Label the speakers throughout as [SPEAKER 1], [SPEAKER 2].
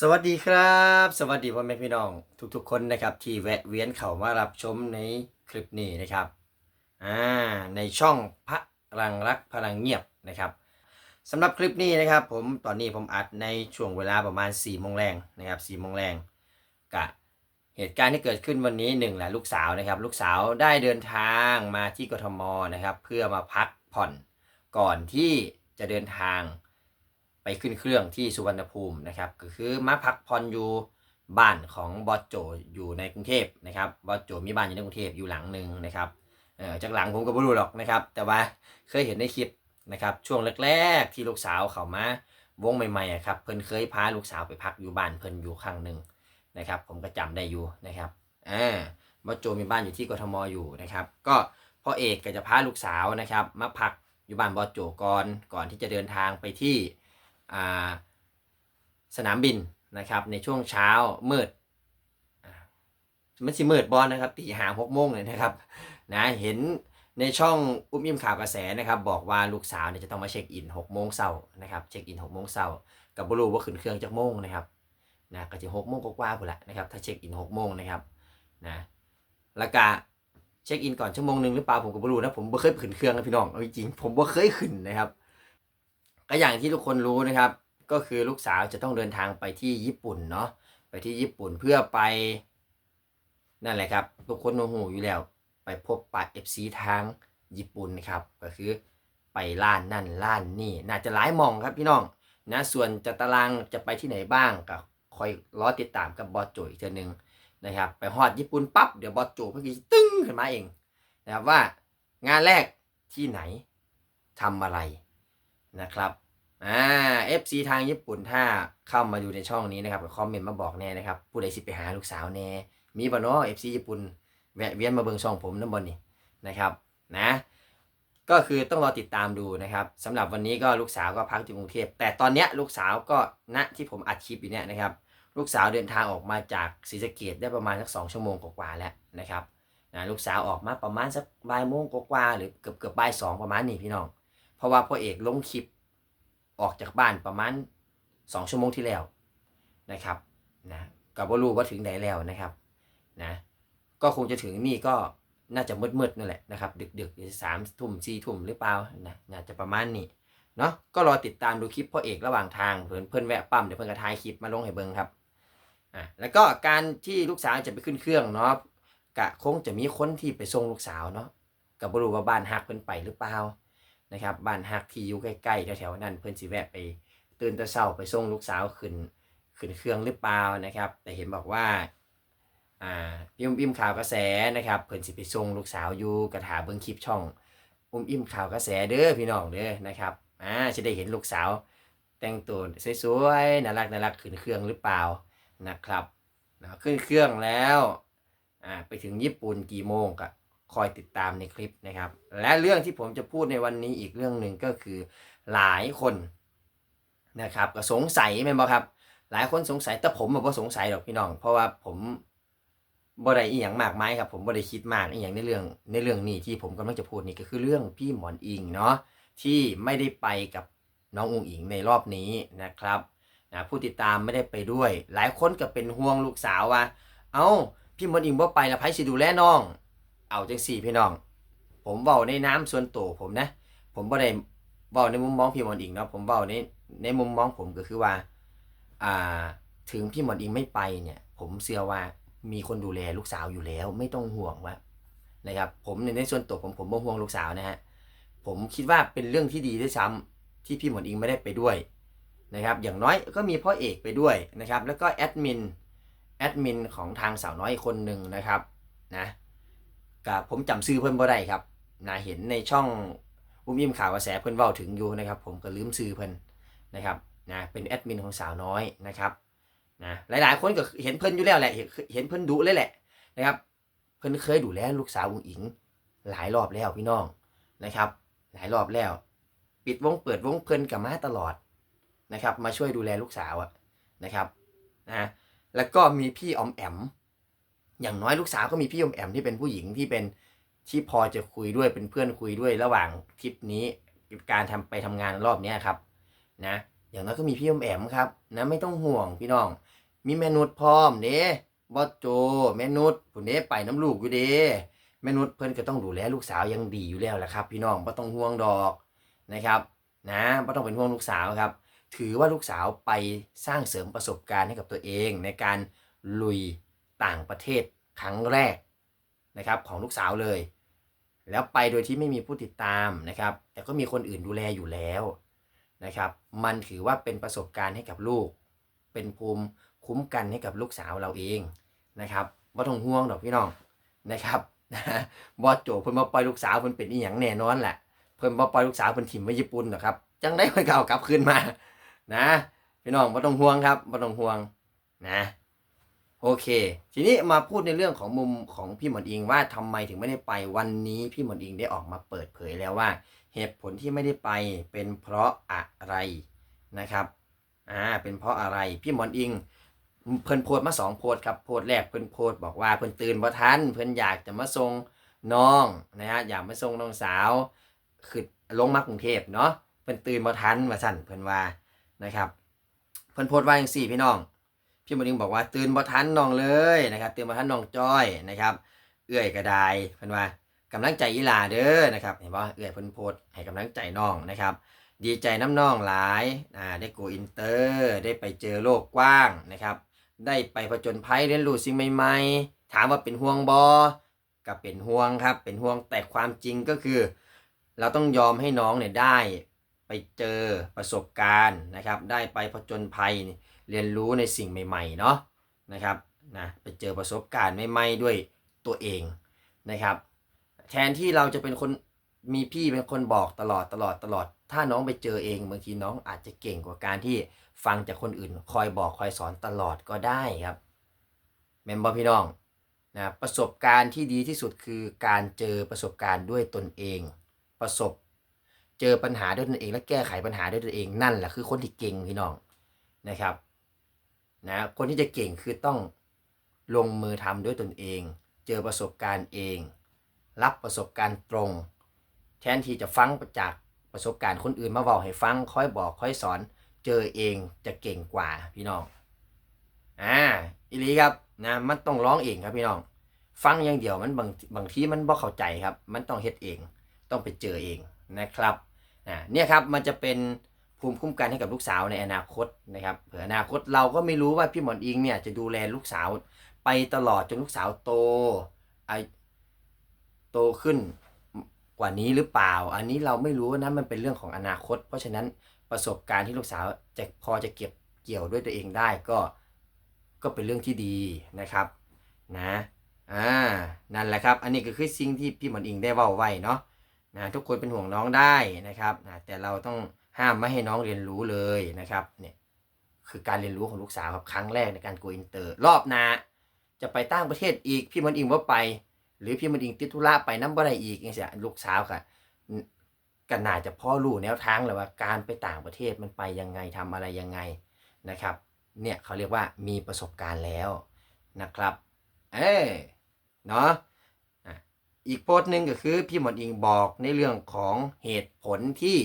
[SPEAKER 1] สวัสดีครับ สวัสดีพ่อแม่พี่น้อง ทุกๆคนนะครับ ที่แวะเวียนเข้ามารับชมในคลิปนี้นะครับอ่าในช่องพระรังรักพลังเงียบนะครับสำหรับคลิปนี้นะครับ ผมตอนนี้ผมอัดในช่วงเวลาประมาณ4ี่โมงแรงนะครับสี่โมงแรงกะเหตุการณ์ที่เกิดขึ้นวันนี้หนึ่งแหละลูกสาวนะครับ ลูกสาวได้เดินทางมาที่กทมนะครับ เพื่อมาพักผ่อนก่อนที่จะเดินทาง ไปขึ้นเครื่องที่สุวรรณภูมินะครับ ก็คือมาพักผ่อนอยู่บ้านของบอสโจอยู่ในกรุงเทพนะครับบอสโจมีบ้านอยู่ในกรุงเทพอยู่หลังหนึ่งนะครับเออจากหลังผมก็ไม่รู้หรอกนะครับ แต่ว่าเคยเห็นในคลิปนะครับ ช่วงแรกๆที่ลูกสาวเขามาวงใหม่ๆอะครับเพิ่นเคยพาลูกสาวไปพักอยู่บ้านเพิ่นอยู่ครั้งหนึ่งนะครับ ผมก็จำได้อยู่นะครับอ่าบอสโจมีบ้านอยู่ที่กทมอยู่นะครับ ก็พ่อเอกก็จะพาลูกสาวนะครับ มาพักอยู่บ้านบอสโจก่อนก่อนที่จะเดินทางไปที่ สนามบินนะครับในช่วงเช้ามืดมันสิมืดบอลนะครับตีหาหกโมงเลยนะครับนะเห็นในช่องอุ้มอิ่มข่าวกระแสนะครับบอกว่าลูกสาวเนี่ยจะต้องมาเช็คอินหกโมงเช้านะครับเช็คอินหกโมงเช้ากับบรูว่าขึ้นเครื่องจากโมงนะครับนะก็จะหกโมงกว่าๆพุ่นละนะครับถ้าเช็คอินหกโมงนะครับนะแล้วก็เช็คอินก่อนชั่วโมงหนึ่งหรือเปล่าผมก็บรูนะผมบ่เคยขึ้นเครื่องนะพี่น้องเอาจริงผมบ่เคยขึ้นนะครับ ก็อย่างที่ทุกคนรู้นะครับ ก็คือลูกสาวจะต้องเดินทางไปที่ญี่ปุ่นเนาะไปที่ญี่ปุ่นเพื่อไป นั่นแหละครับ ทุกคนโนหูอยู่แล้ว ไปพบปะ FC ทางญี่ปุ่นนะครับ ก็คือไปล้านนั่นล้านนี่ น่าจะหลายมองครับพี่น้องนะส่วนจะตารางจะไปที่ไหนบ้างก็คอยรอติดตามกับบอสโจอีกเทีนึงนะครับ ไปฮอดญี่ปุ่นปั๊บเดี๋ยวบอสโจเพิ่งจะตึ้งขึ้นมาเองนะครับว่างานแรกที่ไหนทำอะไร นะครับอ่า FC ทางญี่ปุ่นถ้าเข้ามาดูในช่องนี้นะครับคอมเมนต์มาบอกแน่นะครับ ผู้ใดสิไปหาลูกสาวแน่ มีบ่เนาะ FC ญี่ปุ่นแวะเวียนมาเบิ่งช่องผมน้ำบนนี่นะครับนะก็คือต้องรอติดตามดูนะครับสำหรับวันนี้ก็ลูกสาวก็พักอยู่กรุงเทพแต่ตอนนี้ลูกสาวก็ณที่ผมอัดคลิปอยู่เนี่ยนะครับ ลูกสาวเดินทางออกมาจากศรีสะเกดได้ประมาณสักสองชั่วโมงกว่าแล้วนะครับนะลูกสาวออกมาประมาณสักบ่ายโมงกว่าหรือเกือบเกือบบ่ายสองประมาณนี้พี่น้อง เพราะว่าพ่อเอกลงคลิป ออกจากบ้านประมาณสองชั่วโมงที่แล้วนะครับนะก็บ่รู้ว่าถึงไหนแล้วนะครับนะก็คงจะถึงนี่ก็น่าจะมืดๆนั่นแหละนะครับ ดึกๆสามทุ่มสี่ทุ่มหรือเปล่านะน่าจะประมาณนี้เนาะก็รอติดตามดูคลิปพ่อเอกระหว่างทางเพื่อนเพื่อนแวะปั๊มเดี๋ยวเพื่อนกระทายคลิปมาลงให้เบิ่งครับอะแล้วก็การที่ลูกสาวจะไปขึ้นเครื่องเนาะกะคงจะมีคนที่ไปส่งลูกสาวเนาะกับ่รู้ว่าบ้านฮักเพิ่นไปหรือเปล่า นะครับบ้านฮักที่อยู่ใกล้ๆแถวๆนั้นเพื่อนสิแวะไปตื่นต่เช้าไปส่งลูกสาวขึ้นขึ้นเครื่องหรือเปล่านะครับ แต่เห็นบอกว่าอ่าพี่อุ้มอิ่มข่าวกระแสนะครับเพื่อนสิไปส่งลูกสาวอยู่กระถาเบิ้งคลิปช่องอุ้มอิ่มข่าวกระแสเด้อพี่น้องเด้อนะครับอ่าจะได้เห็นลูกสาว แต่งตัวสวยๆน่ารักน่ารักขึ้นเครื่องหรือเปล่านะครับขึ้นเครื่องแล้วอ่าไปถึงญี่ปุ่นกี่โมงก็ คอยติดตามในคลิปนะครับ และเรื่องที่ผมจะพูดในวันนี้อีกเรื่องหนึ่งก็คือหลายคนนะครับก็สงสัยไหมบอครับ หลายคนสงสัยแต่ผมบอกว่าสงสัยหรอกพี่น้อง เพราะว่าผมบ่ได้อีหยังมากมายครับ ผมบ่ได้คิดมากอีหยังในเรื่องในเรื่องนี้ที่ผมกำลังจะพูดนี่ก็คือเรื่องพี่หมอนอิงเนาะที่ไม่ได้ไปกับน้องอุงอิงในรอบนี้นะครับนะผู้ติดตามไม่ได้ไปด้วย หลายคนก็เป็นห่วงลูกสาวว่า เอ้าพี่หมอนอิงบ่ไปแล้วไผสิดูแลน้อง เอาจังสี่พี่น้อง ผมเบาในน้ำส่วนตัวผมนะ ผมบ่ได้เบาในมุมมองพี่หมอนอิงเนาะผมเบาในในมุมมองผมก็คือว่า อ่า ถึงพี่หมอนอิงไม่ไปเนี่ย ผมเชื่อว่ามีคนดูแลลูกสาวอยู่แล้ว ไม่ต้องห่วงว่านะครับ ผมในในส่วนตัวผมผมบ่ห่วงลูกสาวนะฮะผมคิดว่าเป็นเรื่องที่ดีด้วยซ้ำที่พี่หมอนอิงไม่ได้ไปด้วยนะครับอย่างน้อยก็มีพ่อเอกไปด้วยนะครับแล้วก็แอดมินแอดมินของทางสาวน้อยคนหนึ่งนะครับนะ กับผมจำชื่อเพิ่นบ่ได้ครับนะเห็นในช่องอุ้มยิ้มข่าวกระแสเพิ่นเว้าถึงอยู่นะครับ ผมก็ลืมชื่อเพิ่นนะครับนะเป็นแอดมินของสาวน้อยนะครับนะหลายๆ คนก็เห็นเพิ่นอยู่แล้วแหละ เห็นเพิ่นดุเลยแหละนะครับ เพิ่นเคยดูแลลูกสาวอุ้งอิง หลายรอบแล้วพี่น้องนะครับ หลายรอบแล้ว ปิดวงเปิดวงเพิ่นกับมาตลอดนะครับ มาช่วยดูแลลูกสาวอะนะครับนะแล้วก็มีพี่อมแอม อย่างน้อยลูกสาวก็มีพี่อมแอมที่เป็นผู้หญิงที่เป็นที่พอจะคุยด้วยเป็นเพื่อนคุยด้วยระหว่างทริปนี้การทำไปทำงานรอบเนี้ครับ นะ อย่างน้อยก็มีพี่อมแอมครับนะไม่ต้องห่วงพี่น้อง มีแม่นุชพร้อมเด้บอสโจแม่นุชผู้เด้ไปน้ำลูกอยู่เด้แม่นุชเพิ่อนก็ต้องดูแลลูกสาวยังดีอยู่แล้วแหละครับ พี่น้องบ่ต้องห่วงดอกนะครับ นะบ่ต้องเป็นห่วงลูกสาวครับ ถือว่าลูกสาวไปสร้างเสริมประสบการณ์ให้กับตัวเองในการลุย ต่างประเทศครั้งแรกนะครับของลูกสาวเลย แล้วไปโดยที่ไม่มีผู้ติดตามนะครับ แต่ก็มีคนอื่นดูแลอยู่แล้วนะครับ มันถือว่าเป็นประสบการณ์ให้กับลูก เป็นภูมิคุ้มกันให้กับลูกสาวเราเองนะครับว่าต้องห่วงดอกพี่น้องนะครับบอสโจเพิ่นมาปล่อยลูกสาวเพิ่นเป็นอีหยังแน่นอนแหละเพิ่นมาปล่อยลูกสาวเพิ่นถิ่มไว้ญี่ปุ่นนะครับจังได้เพิ่นก็เอากลับคืนมา นะ พี่น้องบ่ต้องห่วงครับบ่ต้องห่วงนะ โอเค ทีนี้มาพูดในเรื่องของมุมของพี่หมอนอิงว่าทำไมถึงไม่ได้ไปวันนี้พี่หมอนอิงได้ออกมาเปิดเผยแล้วว่า เหตุผลที่ไม่ได้ไปเป็นเพราะอะไรนะครับอ่าเป็นเพราะอะไรพี่หมอนอิงเพิ่นโพสต์มาสองโพสต์ครับโพสต์แรกเพิ่นโพสต์บอกว่าเพิ่นตื่นบ่ทันเพิ่นอยากจะมาส่งน้องนะฮะอยากมาส่งน้องสาวขึ้นลงมากรุงเทพเนาะเพิ่นตื่นบ่ทันว่าสั่นเพิ่นว่านะครับ เพิ่นโพสต์ว่าจังซี่พี่น้อง พี่มดิงบอกว่าตื่นบ่ทันน้องเลยนะครับตื่นบ่ทันน้องจ้อยนะครับ เอื้อยกระไดเพิ่นว่ากำลังใจอีหลาเด้อนะครับเห็นบ่เอื้อยเพิ่นโพสให้กำลังใจน้องนะครับ ดีใจน้ำน้องหลายอ่าได้โกอินเตอร์ได้ไปเจอโลกกว้างนะครับ ได้ไปผจญภัยเรียนรู้สิ่งใหม่ๆ ถามว่าเป็นห่วงบอก็เป็นห่วงครับ เป็นห่วงแต่ความจริงก็คือ เราต้องยอมให้น้องเนี่ยได้ไปเจอประสบการณ์นะครับ ได้ไปผจญภัย เรียนรู้ในสิ่งใหม่ๆเนาะนะครับนะไปเจอประสบการณ์ใหม่ๆด้วยตัวเองนะครับ แทนที่เราจะเป็นคนมีพี่เป็นคนบอกตลอดตลอดตลอด ถ้าน้องไปเจอเองบางทีน้องอาจจะเก่งกว่าการที่ฟังจากคนอื่น คอยบอกคอยสอนตลอดก็ได้ครับเมมเบอร์พี่น้องนะประสบการณ์ที่ดีที่สุดคือการเจอประสบการณ์ด้วยตนเอง ประสบเจอปัญหาด้วยตนเอง และแก้ไขปัญหาด้วยตนเองนั่นแหละคือคนที่เก่งพี่น้องนะครับ นะคนที่จะเก่งคือต้องลงมือทำด้วยตนเอง เจอประสบการณ์เอง รับประสบการณ์ตรง แทนที่จะฟังจากประสบการณ์คนอื่นมาบอกให้ฟังค่อยบอกค่อยสอน เจอเองจะเก่งกว่าพี่น้องอ่าอีลีครับนะมันต้องร้องเองครับพี่น้อง ฟังอย่างเดียวมันบางบางทีมันบ่เข้าใจครับ มันต้องเฮ็ดเอง ต้องไปเจอเองนะครับนะเนี่ยครับมันจะเป็น ภูมิคุ้มกันให้กับลูกสาวในอนาคตนะครับเผื่ออนาคตเราก็ไม่รู้ว่าพี่หมอนอิงเนี่ยจะดูแลลูกสาวไปตลอดจนลูกสาวโตไอโตขึ้นกว่านี้หรือเปล่า อันนี้เราไม่รู้นะมันเป็นเรื่องของอนาคต เพราะฉะนั้นประสบการณ์ที่ลูกสาวจะพอจะเก็บเกี่ยวด้วยตัวเองได้ก็ก็เป็นเรื่องที่ดีนะครับนะอ่านั่นแหละครับ อันนี้ก็คือสิ่งที่พี่หมอนอิงได้เว้าไว้เนาะนะทุกคนเป็นห่วงน้องได้นะครับนะแต่เราต้อง ห้ามไม่ให้น้องเรียนรู้เลยนะครับเนี่ยคือการเรียนรู้ของลูกสาวครับครั้งแรกในการโกอินเตอร์ รอบหน้าจะไปต่างประเทศอีกพี่มอนอิงว่าไป หรือพี่มอนอิงติดธุระไปน้ำบ่ได้อีกอย่างเงี้ยลูกสาวค่ะก็น่าจะพ่อรู้แนวทางเลยว่าการไปต่างประเทศมันไปยังไงทำอะไรยังไงนะครับ เนี่ยเขาเรียกว่ามีประสบการณ์แล้วนะครับ เอ้เนาะอะอีกโพสต์หนึ่งก็คือพี่หมอนอิงบอกในเรื่องของเหตุผลที่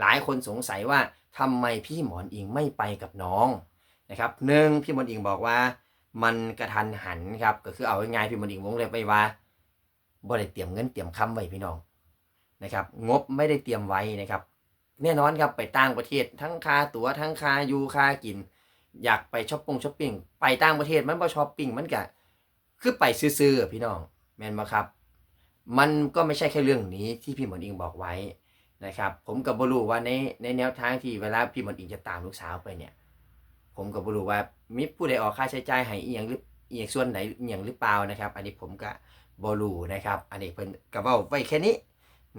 [SPEAKER 1] หลายคนสงสัยว่าทำไมพี่หมอนอิงไม่ไปกับน้องนะครับหนึ่งพี่หมอนอิงบอกว่ามันกระทันหันครับก็คือเอาง่ายๆพี่หมอนอิงวงเล็บไปว่าบ่ได้เตรียมเงินเตรียมคำไว้พี่น้องนะครับงบไม่ได้เตรียมไว้นะครับ แน่นอนครับไปต่างประเทศ ทั้งค่าตั๋วทั้งค่าอยู่ค่ากิน อยากไปช้อปปงช้อปปิ้งไปต่างประเทศมันบ่ช้อปปิ้งมันก็คือไปซื้อๆพี่น้องแม่นบ่ครับ มันก็ไม่ใช่แค่เรื่องนี้ที่พี่หมอนอิงบอกไว้ นะครับ ผมกับบรูว่าในในแนวทางที่เวลาพี่มอนอิงจะตามลูกสาวไปเนี่ย ผมกับบรูว่ามีผู้ใดออกค่าใช้จ่ายให้อีหยังหรืออีหยังส่วนไหนอีหยังหรือเปล่านะครับ อันนี้ผมก็บ่รู้นะครับ อันนี้เพิ่นก็เว้าไว้แค่นี้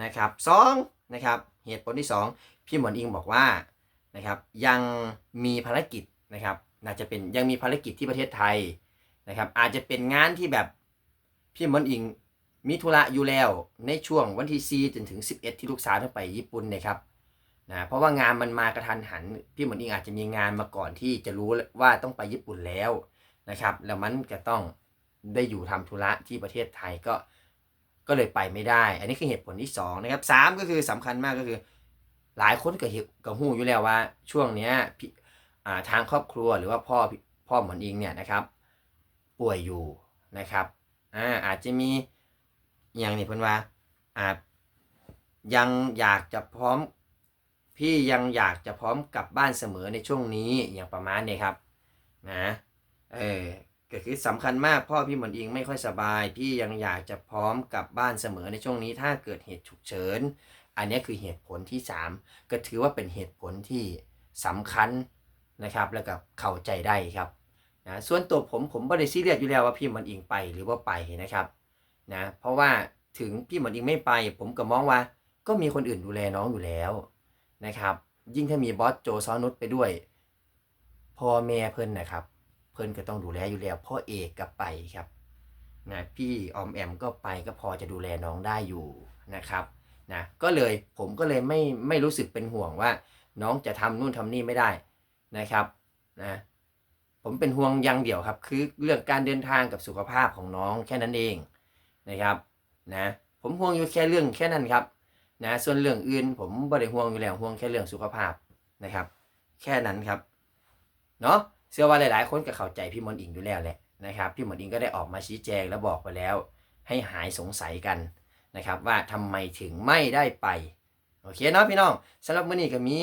[SPEAKER 1] นะครับสองนะครับเหตุผลที่สองพี่หมอนอิงบอกว่านะครับยังมีภารกิจนะครับน่าจะเป็นยังมีภารกิจที่ประเทศไทยนะครับอาจจะเป็นงานที่แบบพี่หมอนอิง มีธุระอยู่แล้วในช่วงวันที่4จนถึง 11 ที่ลูกสาวต้องไปญี่ปุ่นนะครับนะเพราะว่างานมันมากระทันหัน พี่หมอนอิงอาจจะมีงานมาก่อนที่จะรู้ว่าต้องไปญี่ปุ่นแล้วนะครับ แล้วมันจะต้องได้อยู่ทำธุระที่ประเทศไทยก็ก็เลยไปไม่ได้ อันนี้คือเหตุผลที่2นะครับสามก็คือสำคัญมากก็คือ หลายคนก็เห็นก็หูอยู่แล้วว่า ช่วงเนี้ยพี่อ่าทางครอบครัวหรือว่าพ่อพี่พ่อหมอนอิงเนี่ยนะครับ ป่วยอยู่นะครับอ่าอาจจะมี อย่างนี้เพิ่นว่าอาจยังอยากจะพร้อม พี่ยังอยากจะพร้อมกลับบ้านเสมอในช่วงนี้อย่างประมาณนี้ครับนะเออก็คือสำคัญมากพ่อพี่หมอนอิงไม่ค่อยสบาย พี่ยังอยากจะพร้อมกลับบ้านเสมอในช่วงนี้ ถ้าเกิดเหตุฉุกเฉิน อันนี้คือเหตุผลที่ 3 ก็ถือว่าเป็นเหตุผลที่สำคัญนะครับ แล้วก็เข้าใจได้ครับนะส่วนตัวผมผมไม่ได้ซีเรียสอยู่แล้วว่าพี่หมอนอิงไปหรือว่าไปนะครับ นะเพราะว่าถึงพี่หมอนอิงไม่ไป ผมก็มองว่า ก็มีคนอื่นดูแลน้องอยู่แล้วนะครับ ยิ่งถ้ามีบอสโจซอนุชไปด้วยพ่อแม่เพิ่นนะครับ เพิ่นก็ต้องดูแลอยู่แล้วพ่อเอกก็ไปครับนะพี่ออมแอมก็ไปก็พอจะดูแลน้องได้อยู่นะครับนะก็เลยผมก็เลยไม่ไม่รู้สึกเป็นห่วงว่า น้องจะทำนู่นทำนี่ไม่ได้นะครับนะผมเป็นห่วงอยังเดียวครับ คือเรื่องการเดินทางกับสุขภาพของน้องแค่นั้นเอง นะครับนะผมห่วงอยู่แค่เรื่องแค่นั้นครับนะส่วนเรื่องอื่นผมไม่ได้ห่วงอยู่แล้วห่วงแค่เรื่องสุขภาพนะครับ แค่นั้นครับเนาะเชื่อว่าหลาย ๆ คนก็เข้าใจพี่มนอิงอยู่แล้วแหละนะครับพี่มนอิงก็ได้ออกมาชี้แจงและบอกไปแล้ว ให้หายสงสัยกันนะครับ ว่าทำไมถึงไม่ได้ไปโอเคเนาะพี่น้องสำหรับมื้อนี้ก็มี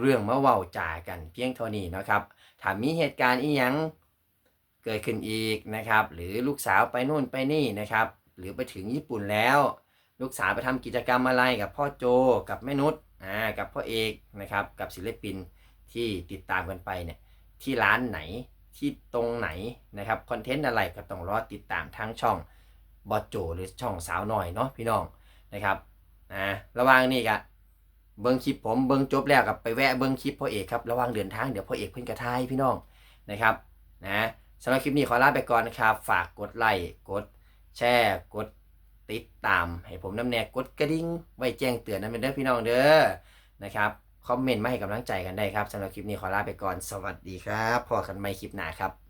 [SPEAKER 1] เรื่องมาเว้าจ่ากันเพียงเท่านี้นะครับถ้ามีเหตุการณ์อีหยังเกิดขึ้นอีกนะครับ หรือลูกสาวไปนู่นไปนี่นะครับ หรือไปถึงญี่ปุ่นแล้ว ลูกสาวไปทำกิจกรรมอะไรกับพ่อโจกับแม่นุชอ่ากับพ่อเอกนะครับกับศิลปินที่ติดตามกันไปเนี่ยที่ร้านไหนที่ตรงไหนนะครับคอนเทนต์อะไรก็ต้องรอติดตามทั้งช่องบอโจหรือช่องสาวหน่อยเนาะพี่น้องนะครับอ่าระว่างนี้ก็เบิ้งคลิปผมเบิ้งจบแล้วกับไปแวะเบิ้งคลิปพ่อเอกครับระว่างเดินทางเดี๋ยวพ่อเอกเพิ่นกระทายพี่น้องนะครับนะสำหรับคลิปนี้ขอลาไปก่อนนะครับ ฝากกดไลค์กด แชร์กดติดตาม ให้ผมน้ำแนกกดกระดิ่งไว้แจ้งเตือนนั้นเป็นเด้อพี่น้องเด้อนะครับคอมเมนต์มาให้กำลังใจกันได้ครับสำหรับคลิปนี้ขอลาไปก่อนสวัสดีครับพอกันใหม่คลิปหน้าครับ